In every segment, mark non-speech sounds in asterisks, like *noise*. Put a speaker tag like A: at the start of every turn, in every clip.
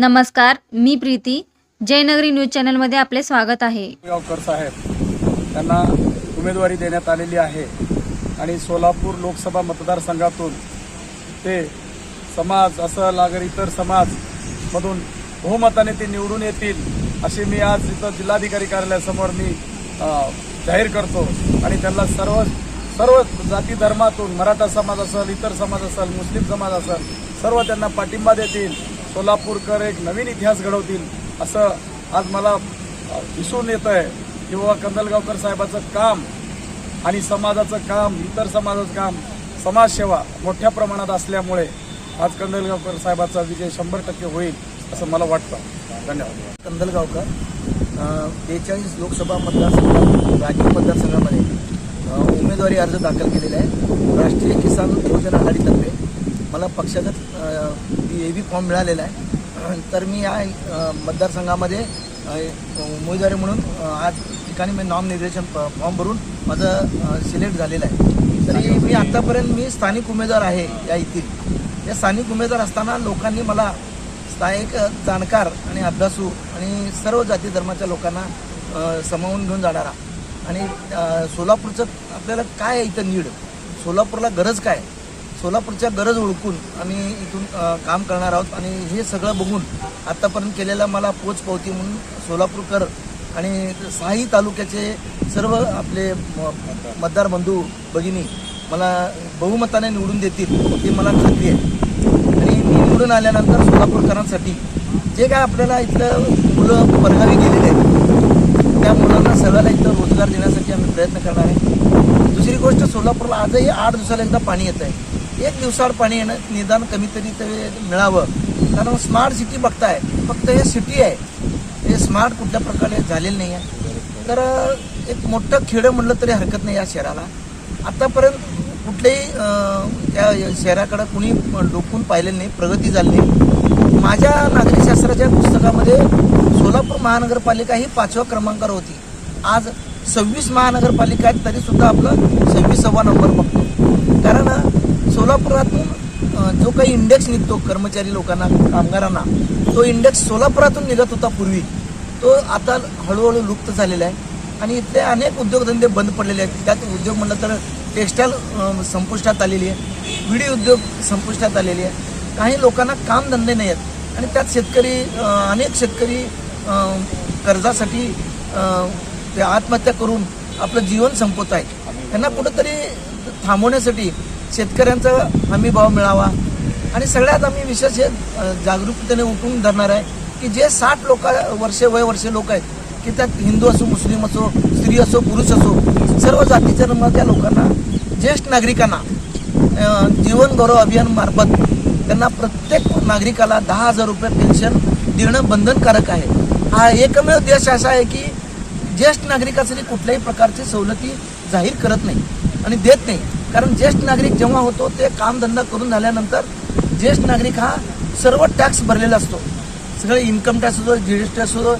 A: नमस्कार मी प्रीती. जयनगरी न्यूज चॅनलमध्ये आपले स्वागत आहे.
B: गावकर साहेब त्यांना उमेदवारी देण्यात आलेली आहे आणि सोलापूर लोकसभा मतदारसंघातून ते समाज असं लागेल इतर समाजमधून बहुमताने ते निवडून येतील असे मी आज इथं जिल्हाधिकारी कार्यालयासमोर मी जाहीर करतो. आणि त्यांना सर्व सर्व जाती धर्मातून मराठा समाज असेल इतर समाज असेल मुस्लिम समाज असेल सर्व त्यांना पाठिंबा देतील. सोलापूरकर एक नवीन इतिहास घडवतील असं आज मला दिसून येत आहे की बाबा कंदलगावकर साहेबाचं काम आणि समाजाचं काम इतर समाजाचं काम समाजसेवा मोठ्या प्रमाणात असल्यामुळे आज कंदलगावकर साहेबाचा विजय शंभर टक्के होईल असं मला वाटतं. धन्यवाद.
C: कंदलगावकर बेचाळीस लोकसभा मतदारसंघात राजकीय मतदारसंघामध्ये उमेदवारी अर्ज दाखल केलेला आहे राष्ट्रीय किसान योजना आघाडीतर्फे मला पक्षागत ए बी फॉर्म मिळालेला आहे. *clears throat* तर मी या मतदारसंघामध्ये उमेदवारी म्हणून आज ठिकाणी मी नॉम निर्देशन फॉर्म भरून माझं सिलेक्ट झालेलं आहे. तरी मी आत्तापर्यंत मी स्थानिक उमेदवार आहे या येथील. या स्थानिक उमेदवार असताना लोकांनी मला स्थानिक जाणकार आणि अभ्यासू आणि सर्व जाती धर्माच्या लोकांना सामावून घेऊन जाणारा आणि सोलापूरचं आपल्याला काय आहे इथं नीड? सोलापूरला गरज काय? सोलापूरच्या गरज ओळखून आम्ही इथून काम करणार आहोत आणि हे सगळं बघून आत्तापर्यंत केलेला मला पोच पावती म्हणून सोलापूरकर आणि साई तालुक्याचे सर्व आपले म- मतदार बंधू भगिनी मला बहुमताने निवडून देतील ती मला खात्री आहे. आणि मी निवडून आल्यानंतर सोलापूरकरांसाठी जे काय आपल्याला इथलं मुलं परगावी गेलेले आहेत त्या मुलांना सगळ्याला इथं रोजगार देण्यासाठी आम्ही प्रयत्न करणार आहे. दुसरी गोष्ट सोलापूरला आजही आठ दिवसाला एकदा पाणी येत आहे. एक दिवसाआड पाणी येणं निदान कमी तरी ते मिळावं. कारण स्मार्ट सिटी बघताय फक्त हे सिटी आहे. हे स्मार्ट कुठल्या प्रकारे झालेलं नाही आहे. तर एक मोठं खेडं म्हणलं तरी हरकत नाही या शहराला. आतापर्यंत कुठल्याही त्या शहराकडं कुणी डोकून पाहिलेलं नाही प्रगती झाली नाही. माझ्या नागरिकशास्त्राच्या पुस्तकामध्ये सोलापूर महानगरपालिका ही पाचव्या क्रमांकावर होती. आज सव्वीस महानगरपालिका आहेत तरी सुद्धा आपलं सव्वीसावा नंबर बघतो. कारण सोलापुरातून जो काही इंडेक्स निघतो कर्मचारी लोकांना कामगारांना तो इंडेक्स सोलापुरातून निघत होता पूर्वी. तो आता हळूहळू लुप्त झालेला आहे. आणि इथले अनेक उद्योगधंदे बंद पडलेले आहेत. त्यात उद्योग म्हणलं तर टेक्स्टाईल संपुष्टात आलेली आहे. विडी उद्योग संपुष्टात आलेली आहे. काही लोकांना कामधंदे नाही आहेत. आणि त्यात शेतकरी अनेक शेतकरी कर्जासाठी ते आत्महत्या करून आपलं जीवन संपवत आहेत त्यांना कुठंतरी थांबवण्यासाठी शेतकऱ्यांचा हमी भाव मिळावा. आणि सगळ्यात आम्ही विशेष हे जागरूकतेने उठून धरणार आहे की जे साठ लोक वर्षे वय वर्षे लोक आहेत की त्यात हिंदू असो मुस्लिम असो स्त्री असो पुरुष असो सर्व जाती धर्माच्या लोकांना ज्येष्ठ नागरिकांना जीवन गौरव अभियान मार्फत त्यांना प्रत्येक नागरिकाला दहा हजार रुपये पेन्शन देणं बंधनकारक आहे. हा एकमेव देश असा आहे की ज्येष्ठ नागरिकासाठी कुठल्याही प्रकारची सवलती जाहीर करत नाही आणि देत नाही. कारण ज्येष्ठ नागरिक जेव्हा होतो ते कामधंदा करून झाल्यानंतर ज्येष्ठ नागरिक हा सर्व टॅक्स भरलेला असतो. सगळे इन्कम टॅक्स असो जी एस टी असो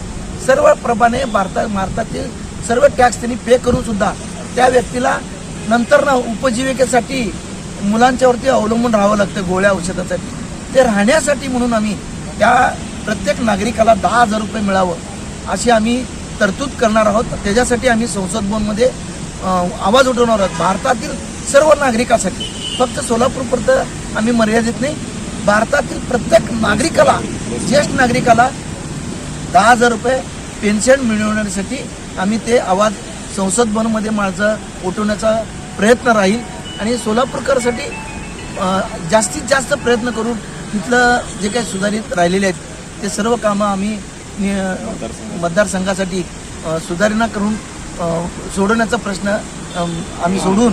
C: सर्व प्रमाणे भारतात भारतातील सर्व टॅक्स त्यांनी पे करून सुद्धा त्या व्यक्तीला नंतर ना उपजीविकेसाठी मुलांच्यावरती अवलंबून राहावं लागतं गोळ्या औषधासाठी. ते राहण्यासाठी म्हणून आम्ही त्या प्रत्येक नागरिकाला दहा हजार रुपये मिळावं अशी आम्ही तरतूद करणार आहोत. त्याच्यासाठी आम्ही संसद भवनमध्ये आवाज उठवणार आहोत. भारतातील सर्व नागरिकासाठी. फक्त सोलापूरपर्यंत आम्ही मर्यादित नाही. भारतातील प्रत्येक नागरिकाला ज्येष्ठ नागरिकाला दहा हजार रुपये पेन्शन मिळवण्यासाठी आम्ही ते आवाज संसद भवनमध्ये माझं उठवण्याचा प्रयत्न राहील. आणि सोलापूरकरसाठी जास्तीत जास्त प्रयत्न करून तिथलं जे काही सुधारित राहिलेले आहेत ते सर्व कामं आम्ही मतदारसंघासाठी सुधारणा करून सोडवण्याचा प्रश्न आम्ही सोडून